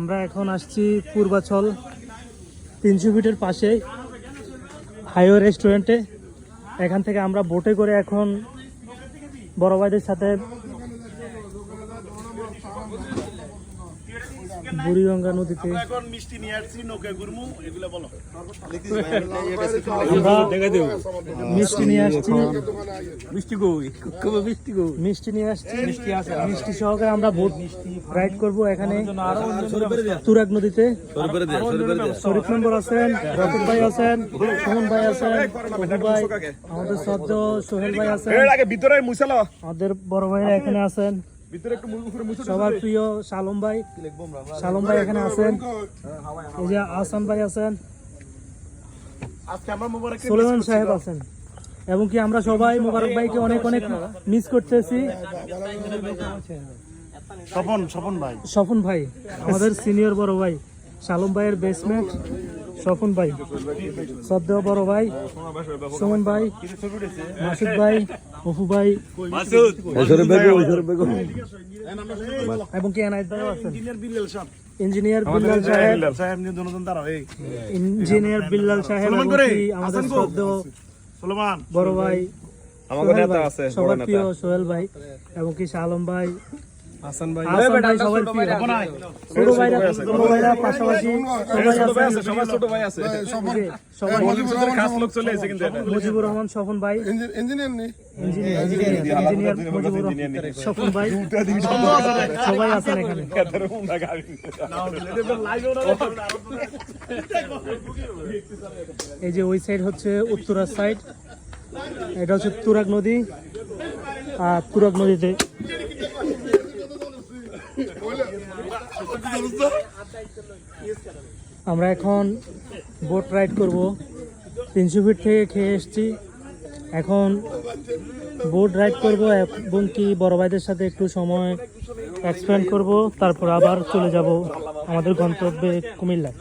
আমরা এখন আসছি পূর্বাচল তিনশো ফিটের পাশে হাইওয়ে রেস্টুরেন্টে। এখান থেকে আমরা বোটে করে এখন বড় ভাইদের সাথে বুড়িগঙ্গা নদীতে। এখন মিষ্টি নিয়ে আসছি নৌকা গুরমু এগুলো বলো। মিষ্টি নিয়ে আসছি। মিষ্টি কই মিষ্টি কই মিষ্টি নিয়ে আসছি। মিষ্টি আছে মিষ্টি সহকারে আমরা বোট রাইড করব এখানে। তুরাগ নদীতে। শরীফ মেম্বার আছেন রকিব ভাই আছেন সুমন ভাই আছেন ভাই আমাদের সদ্য সোহেল ভাই আছেন। আমাদের বড় ভাইরা এখানে আছেন। সবার প্রিয় শালম ভাই। শালম ভাই এখানে আছেন। এই যে আসান ভাই আছেন। সুলেমান সাহেব আছেন। এবং কি আমরা সবাই মোবারক ভাইকে অনেক অনেক মিস করতেছি। স্বপন স্বপন ভাই। স্বপন ভাই আমাদের সিনিয়র বড় ভাই শালম ভাইয়ের বেসমেন্ট স্বপন ভাই সদ্য বড় ভাই সুমন ভাই মাসুদ ভাই অপু ভাই এবং কি এনায়েত আছেন? ইঞ্জিনিয়ার বিল্লাল সাহেব। ইঞ্জিনিয়ার বিল্লাল সাহেব। আমাদের সদ্য বড় ভাই আমাকে সোহেল নেতা ভাই, আছে সবার প্রিয় সোহেল ভাই এবং কি শালম ভাই হাসান ভাই। সবার ছোট ভাইরা ছোট ভাইরা পাশাপাশি সবাই সবার ছোট ভাই আছে। সবাই খাস লোক চলে এসে কিন্তু। মুজিবুর রহমান স্বপন ভাই। ইঞ্জিনিয়ার নেই ইঞ্জিনিয়ার ইঞ্জিনিয়ার। মুজিবুর রহমান। স্বপন ভাই। সবাই আছেন এখানে। এই যে ওই সাইড হচ্ছে উত্তরার সাইড এটা হচ্ছে তুরাগ নদী। আর তুরাগ নদীতে আমরা এখন বোট রাইড করব। তিনশো ফিট থেকে খেয়ে এসছি। এখন বোট রাইড করব এবং কি বড় ভাইদের সাথে একটু সময় এক্সপেন্ড করব, তারপর আবার চলে যাব আমাদের গন্তব্যে কুমিল্লায়।